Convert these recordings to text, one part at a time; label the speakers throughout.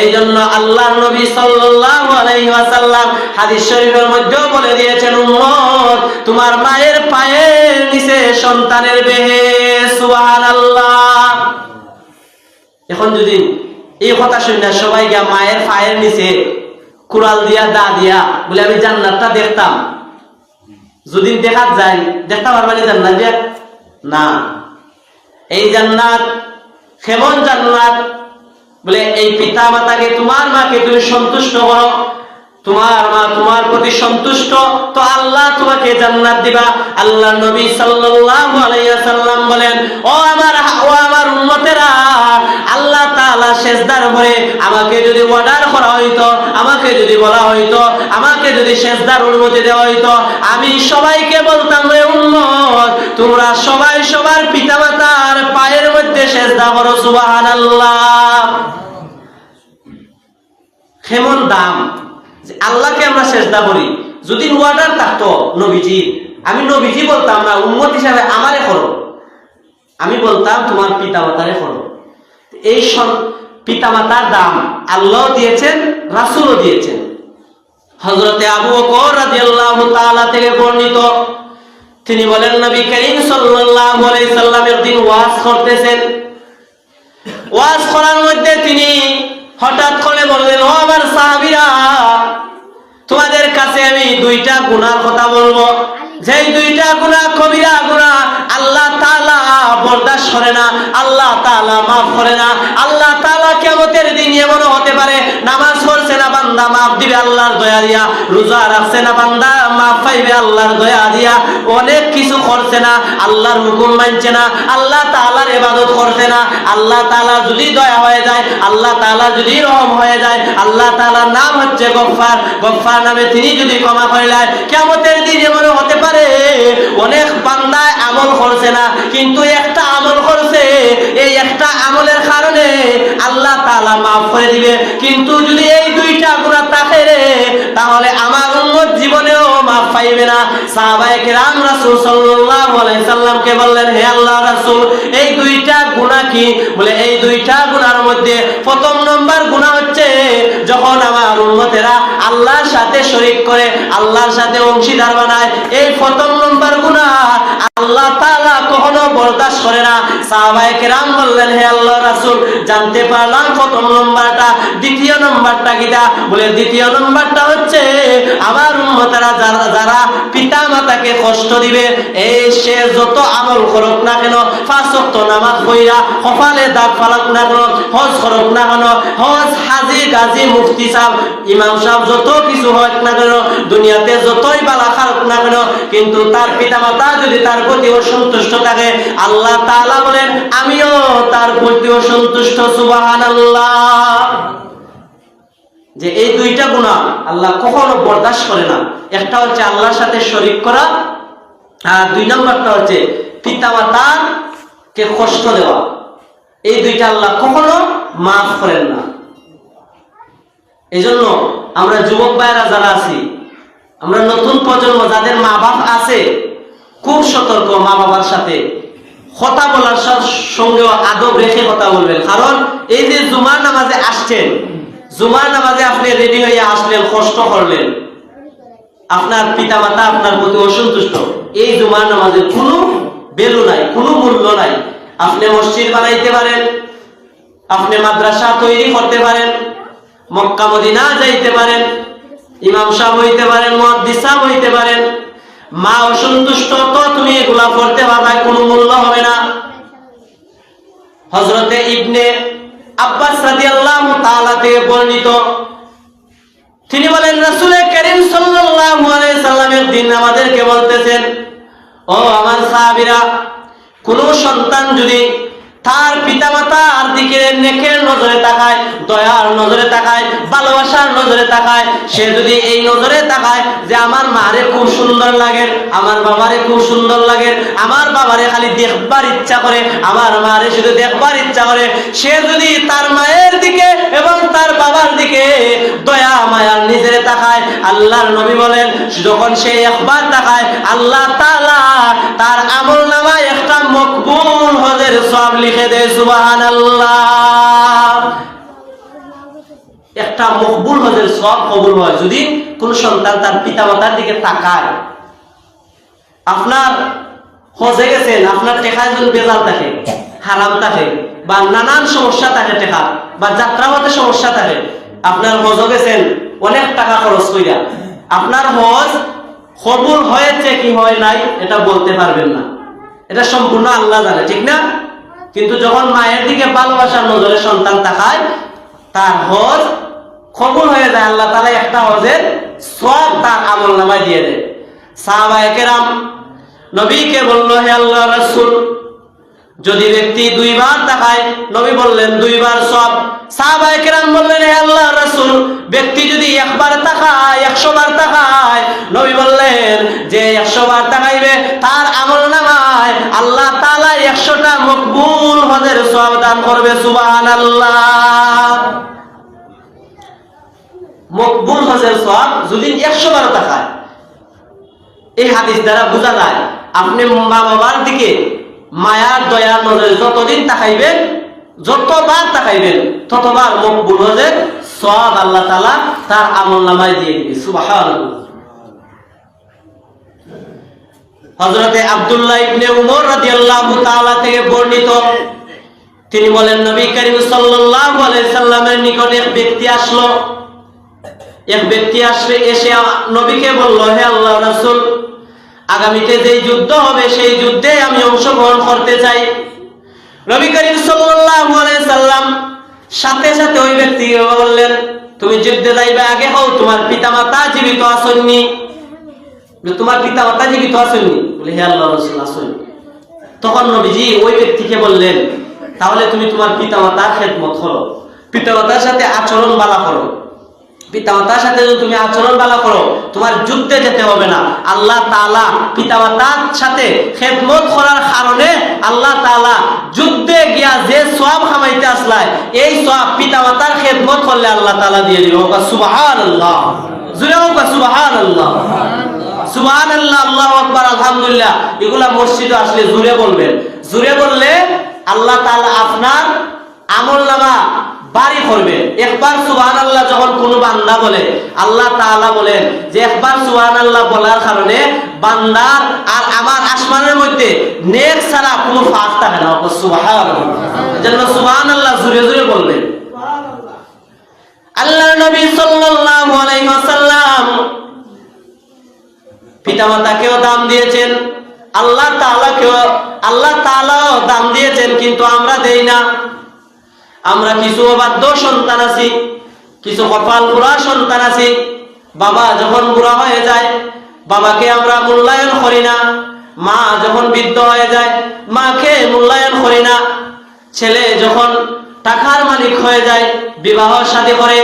Speaker 1: এই নবী সাল্লাল্লাহু আলাইহি ওয়াসাল্লাম হাদিস শরীফের মধ্যেও বলে দিয়েছেন, উম্মত, তোমার মায়ের পায়ের নিচে সন্তানের বেহে সুবহানাল্লাহ। এখন যদি এই কথা শুনে সবাই গিয়া মায়ের পায়ের নিচে কুড়াল দিয়া, দা দিয়া বলে, আমি জান্নাতটা দেখতাম। যদি দেখা যায়, দেখতে পারবানি জান্নাত যে? না। এই জান্নাত, কেমন জান্নাত? বলে, এই পিতা মাতাকে তোমার মাকে তুমি সন্তুষ্ট করো। তোমার মা তোমার প্রতি সন্তুষ্ট। তো আল্লাহ তোমাকে জান্নাত দিবা। আল্লাহ নবী সাল্লাল্লাহু আলাইহি সাল্লাম বলেন, ও আমার ও আমার উম্মতেরা, আল্লাহ তাআলা সেজদার পরে আমাকে যদি অর্ডার করা হইতো, আমাকে যদি বলা হইতো, আমাকে যদি সেজদার অনুমতি দেওয়া হইতো, আমি সবাইকে বলতাম রে উম্মত, তোমরা সবাই সবার পিতামাতার পায়ের মধ্যে সেজদা করো, সুবহানাল্লাহ। কেমন দাম? আল্লাহকে আমরা চেষ্টা করি। যদি ওয়ার্ডার থাকতো নবীজি, আমি নবীজি বলতাম, না, উম্মত হিসাবে আমারে করো। আমি বলতাম, তোমার পিতা মাতারে করো এই পিতা মাতার দাম আল্লাহ দিয়েছেন, রাসুলও দিয়েছেন। হজরতে আবু বকর রাদিয়াল্লাহু তাআলা থেকে বর্ণিত তিনি বলেন, নবী করিম সাল্লাল্লাহু আলাইহি সাল্লাম একদিন ওয়াজ করতেছেন। ওয়াজ করার মধ্যে তিনি হঠাৎ করে বললেন, ও আমার সাহাবীরা, তোমাদের কাছে আমি দুইটা গুনার কথা বলব। যেই দুইটা গুনাহ কবিরা গুনাহ আল্লাহ তাআলা বরদাস্ত করে না, আল্লাহ তাআলা মাফ করে না। আল্লাহ তাআলা কিয়ামতের দিন এমন হতে পারে, নামাজ বান্দা মাফ দিবে আল্লাহর দয়া দিয়া। রোজা রাখছে না বান্দা, মাফ পাইবে আল্লাহর দয়া দিয়া। অনেক কিছু করছে না, আল্লাহর হুকুম মানছে না, আল্লাহ তাআলার ইবাদত করছে না। আল্লাহ তাআলা যদি দয়া হয়ে যায়, আল্লাহ তাআলা যদি রহম হয়ে যায়, আল্লাহ তাআলার নাম হচ্ছে গফফার। গফফার নামে তিনি যদি ক্ষমা করে দেয় কিয়ামতের দিন এমন হতে পারে, অনেক বান্দা আমল করছে না, কিন্তু একটা আমল করছে, এই একটা কারণে আল্লাহ তাআলা মাফ করে দিবে। কিন্তু যদি এই দুইটা গুনাহ থাকে রে, তাহলে আমার উম্মত জীবনেও মাফ পাইবে না। সাহাবায়ে কেরাম রাসূল সাল্লাল্লাহু আলাইহি সাল্লামকে বললেন, হে আল্লাহ রাসূল, এই দুইটা গুনাহ কি? বলে, এই দুইটা গুনার মধ্যে প্রথম নম্বর গুনাহ হচ্ছে যখন আমার উম্মতেরা আল্লাহর সাথে শরীক করে, আল্লাহর সাথে অংশীদার বানায়। এই প্রথম নম্বর কখনো বরদাস্ত করে না। সাহাবায়ে কেরাম বললেন, হে আল্লাহ রাসূল, জানতে পারলাম প্রথম নম্বরটা, দ্বিতীয় নম্বরটা কিটা? বলে, দ্বিতীয় নম্বরটা হচ্ছে, আমার উম্মতেরা যারা যারা পিতা মাতাকে কষ্ট দিবে, এই সে যত আমল করুক না কেন, পাঁচ নামাজ পড়া কপালে দাগ ফালাক না কেন, হজ করুক না কেন, হজ হাজি গাজী মুফতি সাহেব, ইমাম সাহেব যত কিছু হোক না কেন, দুনিয়াতে যতই বালা খারুক না কেন, কিন্তু তার পিতা মাতা যদি তার প্রতি অসন্তুষ্ট থাকে আল্লাহ তাআলা বলেন, আমিও তার প্রতি অসন্তুষ্ট সুবহানাল্লাহ। যে এই দুইটা গুণা আল্লাহ কখনো বরদাস্ত করে না। একটা হচ্ছে আল্লাহর সাথে শরিক করা, আর দুই নম্বরটা হচ্ছে পিতা মাতার কে কষ্ট দেওয়া। এই দুইটা আল্লাহ কখনো মাফ করেন না। এই জন্য আমরা যুবক ভাইয়েরা যারা আছি, আমরা নতুন প্রজন্ম, যাদের মা বাপ আছে, খুব সতর্ক মা বাবার সাথে। কথা বলার সঙ্গেও আদব রেখে কথা বলবেন। কারণ এই যে জুমার নামাজে আসছেন, জুমার নামাজে আপনি রেডি হয়ে আসলেন, কষ্ট করলেন। আপনার পিতা মাতা আপনার প্রতি অসন্তুষ্ট। এই জুমার নামাজের কোনো বেলু নাই, কোনো মূল্য নাই। আপনি মসজিদ বানাইতে পারেন, আপনি মাদ্রাসা তৈরি করতে পারেন, মক্কা মদিনা যাইতে পারেন, ইমাম সাহেব হইতে পারেন, মুহাদ্দিস সাহেব হইতে পারেন। মা অসন্তুষ্ট, তো, তুমি এগুলা করতে পারবা, কোনো মূল্য হবে না। হজরতে ইবনে আব্বাস রাদিয়াল্লাহু তাআলা থেকে বর্ণিত। তিনি বলেন, রাসূলের করিম সাল্লামের দিন আমাদেরকে বলতেছেন, ও আমার সাহাবিরা, কোন সন্তান যদি তার পিতামাতার দিকে নেকের নজরে তাকায়, দয়ার নজরে তাকায়, ভালোবাসার নজরে তাকায়। সে যদি এই নজরে তাকায় যে আমার মারে খুব সুন্দর লাগে, আমার বাবারে খুব সুন্দর লাগে, আমার বাবারে খালি দেখবার ইচ্ছা করে, আমার মারে শুধু দেখবার ইচ্ছা করে, সে যদি তার মায়ের দিকে এবং তার বাবার দিকে দয়া মায়ার নিজেরে তাকায়, আল্লাহর নবী বলেন, যখন সে একবার তাকায়, আল্লাহ তালা তার আমল নামায় একটা মকবুল হজের সব লিখে দেয় সুবহানাল্লাহ। একটা মকবুল হজের সব কবুল হয়, যদি কোন সন্তান তার পিতামাতার দিকে তাকায়। আপনার হজে গেছেন, আপনার টেকায় যদি বেজাল থাকে, হারাম থাকে, বা নানান সমস্যা থাকে টেকা, বা যাত্রা পথে সমস্যা থাকে, আপনার হজও গেছেন, অনেক টাকা খরচ কইরা। আপনার হজ কবুল হয়েছে কি হয় নাই, এটা বলতে পারবেন না। এটা সম্পূর্ণ আল্লাহ জানে, ঠিক না? কিন্তু যখন মায়ের দিকে ভালোবাসার নজরে সন্তান তাকায়, তার হজ কবুল হয়ে যায়, আল্লাহ তালা একটা হজের সব তার আমল নামায় দিয়ে দেয়। সাহাবায়ে কেরাম নবীকে বলল, হে আল্লাহ রাসূল, যদি ব্যক্তি দুইবার তাকায়, নবী বললেন, দুইবার সব সাহাবায়ে কেরাম বললেন, হে আল্লাহ রাসূল, ব্যক্তি যদি একবার তাকায়, একশো বার তাকায়, নবী বললেন যে মকবুল সব দান করবে, সুবহানাল্লাহ। মকবুল হজের সব যদি একশো বার তাকায় এই হাদিস দ্বারা বোঝা যায়, আপনি মা বাবার দিকে মায়ার, দয়ার নজরে যতদিন তাকাইবেন, যতবার তাকাইবেন, ততবার মকবুল হজে সব আল্লাহ তালা তার আমল নামায় দিয়ে দিবে সুবাহ হজরতে আব্দুল্লাহ ইবনে উমর রাদিয়াল্লাহু তাআলা থেকে বর্ণিত তিনি বলেন, নবী করিম সাল্লাল্লাহু আলাইহি সাল্লামের নিকটে এক ব্যক্তি আসলো। এক ব্যক্তি আসলে এসে নবীকে বলল, হে আল্লাহ রাসূল, আগামীতে যেই যুদ্ধ হবে, সেই যুদ্ধে আমি অংশগ্রহণ করতে চাই। নবী করিম সাল্লাল্লাহু আলাইহি সাল্লাম সাথে সাথে ওই ব্যক্তিকে বললেন, তুমি যুদ্ধে যাইবে আগে হও, তোমার পিতামাতা জীবিত আসেননি তোমার পিতামাতা জীবিত আসেননি বলে, হে আল্লাহ রাসূল আসেন তখন নবীজি ওই ব্যক্তিকে বললেন তাহলে তুমি তোমার পিতা পিতামাতার খেদমত করো পিতামাতার সাথে আচরণ বালা করো। পিতামাতার সাথে যদি তুমি আচরণ বালা করো, তোমার যুদ্ধে যেতে হবে না। আল্লাহ তাআলা পিতামাতার সাথে খেদমত করার কারণে আল্লাহ তাআলা যুদ্ধে গিয়া যে সওয়াব কামাইতে আসলায়, এই সওয়াব পিতামাতার খেদমত করলে আল্লাহ তাআলা দিয়ে দিবে। ওকা সুবহানাল্লাহ। জুড়ে ওকা সুবহানাল্লাহ। সুবহানাল্লাহ, আল্লাহু আকবার, আলহামদুলিল্লাহ। এগুলা মসজিদে আসলে জুড়ে বলবেন। জুড়ে বললে আল্লাহ তাআলা আপনার আমল নামা বাড়ি করবে। একবার সুবহান আল্লাহ যখন কোন বান্দা বলে, আল্লাহ তাআলা বলেন যে একবার সুবহান আল্লাহ বলার কারণে বান্দার আর আমার আসমানের মধ্যে নেক ছাড়া কোনো ফাঁক থাকে না। সুবহান জন্য সুবহান আল্লাহ জুড়ে জুড়ে বলবেন। আল্লাহ নবী সাল্লাল্লাহু আলাইহি ওয়াসাল্লাম পিতামাতাকেও দাম দিয়েছেন। আল্লাহ তাআলাকেও, আল্লাহ তাআলাও দাম দিয়েছেন, কিন্তু আমরা দেই না। আমরা কিছু অবাধ্য সন্তান আছি, কিছু কপাল বুড়া সন্তান আছি। বাবা যখন বুড়া হয়ে যায়, বাবাকে আমরা মূল্যায়ন করি না। মা যখন বৃদ্ধ হয়ে যায়, মাকে মূল্যায়ন করি না। ছেলে যখন টাকার মালিক হয়ে যায়, বিবাহ শাদী করে,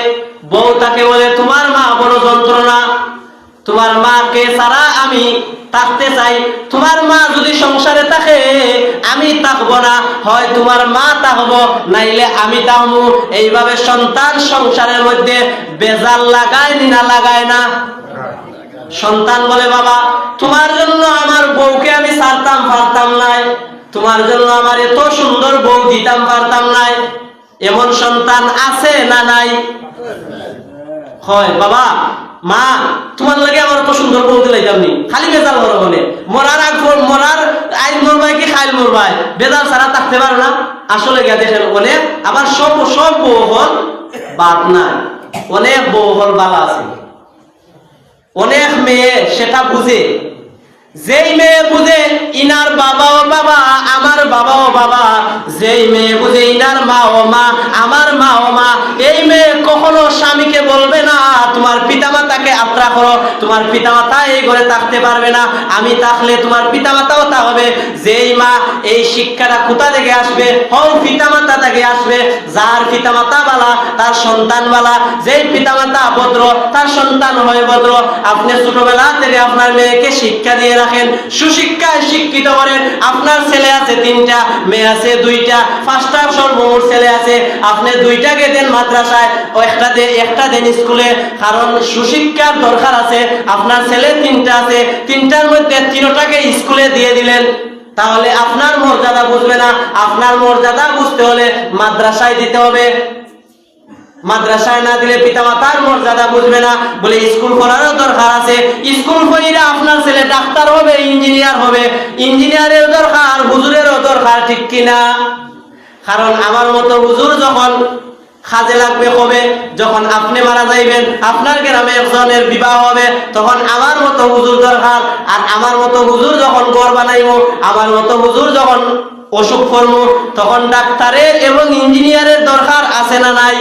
Speaker 1: বউ তাকে বলে, তোমার মা বড় যন্ত্রণা তোমার মাকে ছাড়া আমি থাকতে চাই। তোমার মা যদি সংসারে থাকে, আমি থাকব না। হয় তোমার মা থাকব নাইলে আমি থাকব। এইভাবে সন্তান সংসারের মধ্যে বেজাল লাগায় নি লাগায় না? সন্তান বলে, বাবা, তোমার জন্য আমার বউকে আমি ছাড়তাম, পারতাম নাই। তোমার জন্য আমার এত সুন্দর বউ দিতাম, পারতাম নাই। এমন সন্তান আছে না নাই? হয়, বাবা মা, তোমার লাগে আমার তো সুন্দর বউ দিলাইতাম নি। খালি বেজাল বড় বলে। মরার আগ মরার আইন মরবাই কি খাইল মরবাই? বেজাল ছাড়া থাকতে পারে না। আসলে গিয়া দেখেন, অনেক আবার সব সব বউ হল বাদ নাই। অনেক বউ হল বালা আছে। অনেক মেয়ে, সেটা বুঝে। যেই মেয়ে বুঝে, ইনার বাবাও বাবা, আমার বাবাও বাবা। যেই মেয়ে বুঝে, ইনার মা ও মা, আমার মা ও মা। এই মেয়ে কখনো স্বামীকে বলবে না, তোমার পিতামাতাকে আত্রা করো, তোমার পিতামাতা এই ঘরে থাকতে পারবে না। আমি থাকলে তোমার পিতামাতাও তা হবে। যেই মা এই শিক্ষাটা কোথা থেকে আসবে? হও পিতামাতা থেকে আসবে। যার পিতামাতা বালা, তার সন্তান বালা, যেই পিতামাতা ভদ্র, তার সন্তান হয় ভদ্র। আপনি ছোটবেলা থেকে আপনার মেয়েকে শিক্ষা দিয়ে রাখেন। সুশিক্ষায় শিক্ষিত করেন। আপনার ছেলে আছে তিনটা, মেয়ে আছে দুইটা, পাঁচটা সর্বমোট ছেলে আছে। আপনি দুইটাকে দেন মাদ্রাসায়, ও একটা দেন একটা দেন স্কুলে। কারণ সুশিক্ষার দরকার আছে, আপনার ছেলে তিনটা আছে, তিনটার মধ্যে তিনটাকে স্কুলে দিয়ে দিলেন। তাহলে আপনার মর্যাদা বুঝবে না, আপনার মর্যাদা বুঝতে হলে মাদ্রাসায় দিতে হবে। মাদ্রাসায় না দিলে পিতামাতার মর্যাদা বুঝবে না, বলে স্কুল করারও দরকার আছে। স্কুল কইরা আপনার ছেলে ডাক্তার হবে, ইঞ্জিনিয়ার হবে। ইঞ্জিনিয়ারের দরকার, হুজুরেরও দরকার, ঠিক কিনা? কারণ আমার মতো হুজুর যখন কাজে লাগবে কবে? যখন আপনি মারা যাইবেন আপনার গ্রামে একজনের বিবাহ হবে তখন আমার মতো হুজুর দরকার। আর আমার মতো হুজুর যখন গর বানাইব আমার মতো হুজুর যখন অসুখ করব তখন ডাক্তারের এবং ইঞ্জিনিয়ারের দরকার আছে না নাই?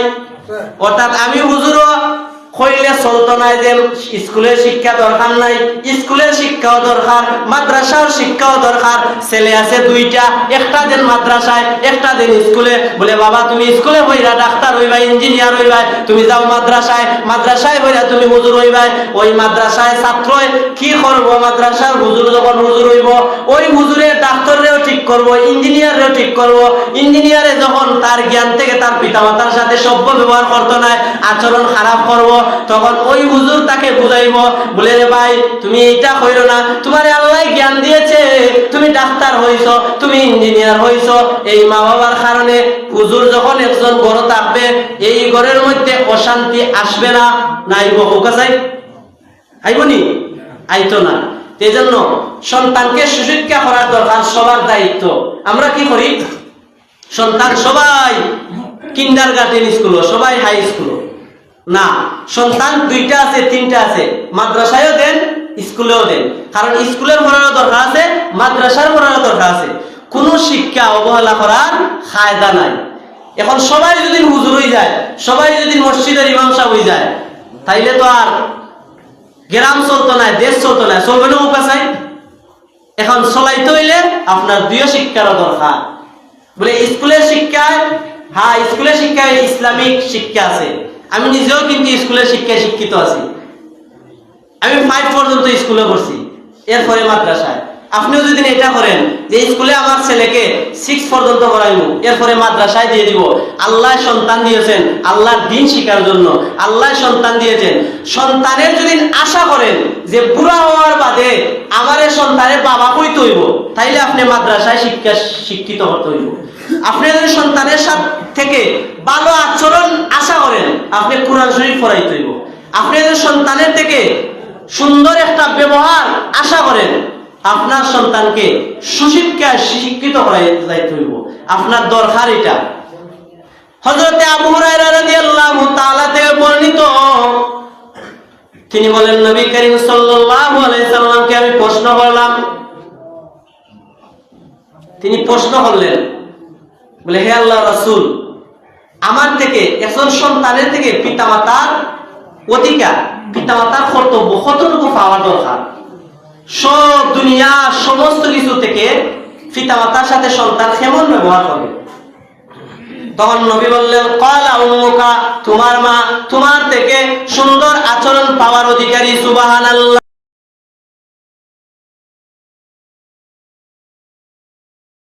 Speaker 1: অর্থাৎ আমি হুজুরও কইলে চলতো নাই যে স্কুলের শিক্ষা দরকার নাই, স্কুলের শিক্ষাও দরকার, মাদ্রাসার শিক্ষাও দরকার, ছেলে আছে দুইটা, একটা দিন মাদ্রাসায়, একটা দিন স্কুলে, বলে বাবা তুমি স্কুলে হইরা ডাক্তার হইবা, ইঞ্জিনিয়ার হইবা, তুমি যাও মাদ্রাসায় মাদ্রাসায় হইরা তুমি হুজুর হইবা, ওই মাদ্রাসায় ছাত্র কি করব? মাদ্রাসার হুজুর যখন হুজুর হইব, ওই হুজুরে ডাক্তাররেও ঠিক করব, ইঞ্জিনিয়ারেও ঠিক করব। ইঞ্জিনিয়ারে যখন তার জ্ঞান থেকে তার পিতামাতার সাথে সভ্য ব্যবহার করতো না, আচরণ খারাপ করব, তখন ওই হুজুর তাকে বুঝাইব, বলে রে ভাই, তুমি এইটা কইরো না, তোমার আল্লাহ জ্ঞান দিয়েছে, তুমি ডাক্তার হইছ, তুমি ইঞ্জিনিয়ার হইছ। এই মা বাবার কারণে হুজুর যখন একজন বড় থাকবে, এই ঘরের মধ্যে অশান্তি আসবে না। নাই বহু কাছাই আইবনি আইতো না। এই জন্য সন্তানকে সুশিক্ষা করার দরকার, সবার দায়িত্ব। আমরা কি করি? সন্তান সবাই কিন্ডার গার্ডেন স্কুল সবাই হাই স্কুল না, সন্তান দুইটা আছে, তিনটা আছে। মাদ্রাসায়ও দেন, স্কুলেও দেন। কারণ স্কুলের পড়ারও দরকার আছে, মাদ্রাসার পড়ারও দরকার আছে। কোন শিক্ষা অবহেলা করার ফায়দা নাই। এখন সবাই যদি হুজুর হয়ে যায়, সবাই যদি মসজিদের ইমাম সাহেব হয়ে যায়, তাইলে তো আর গ্রাম চলতো না দেশ চলতো না চলবে না উপাসাই এখন চলাইতে হইলে আপনার দুই শিক্ষারও দরকার। বলে স্কুলের শিক্ষায় হ্যাঁ স্কুলের শিক্ষায় ইসলামিক শিক্ষা আছে। আমি নিজেও কিন্তু স্কুলের শিক্ষায় শিক্ষিত আছি। আমি ফাইভ পর্যন্ত স্কুলে পড়ছি, এরপরে মাদ্রাসায়। আপনিও যদি এটা করেন যে স্কুলে আমার ছেলেকে সিক্স পর্যন্ত পড়াইব এরপরে মাদ্রাসায় দিয়ে দিব। আল্লাহ সন্তান দিয়েছেন, আল্লাহর দিন শিকার জন্য। আল্লাহ সন্তান দিয়েছেন। সন্তানের যদি আশা করেন যে বুড়া হওয়ার বাদে আমার সন্তানের বাবা কই তৈব তাইলে আপনি মাদ্রাসায় শিক্ষা শিক্ষিত হতে হইব। আপনি যদি সন্তানের সাথে থেকে ভালো আচরণ আশা করেন, আপনি কোরআন শরীফ পড়াইতে হইব। আপনি যদি সন্তানের থেকে সুন্দর একটা ব্যবহার আশা করেন আপনার সন্তানকে সুশিক্ষায় শিক্ষিত করাই যাইতে হইব। আপনার দরকার এটা। হযরতে আবু রাদিয়াল্লাহু তাআলা থেকে বর্ণিত, তিনি বলেন, নবী করিম সাল্লাল্লাহু আলাইহি সাল্লামকে আমি প্রশ্ন করলাম। তিনি প্রশ্ন করলেন, বলে, হে আল্লাহ রাসূল, আমার থেকে একজন সন্তানের থেকে পিতামাতার অধিকার, পিতামাতার কর্তব্য কতটুকু পাওয়া দরকার? সব দুনিয়া, সমস্ত কিছু থেকে পিতামাতার সাথে সন্তান কেমন ব্যবহার হবে? তখন নবী বললেন, কলা উম্মুকা, তোমার মা, তোমার থেকে সুন্দর আচরণ পাওয়ার অধিকারী সুবাহান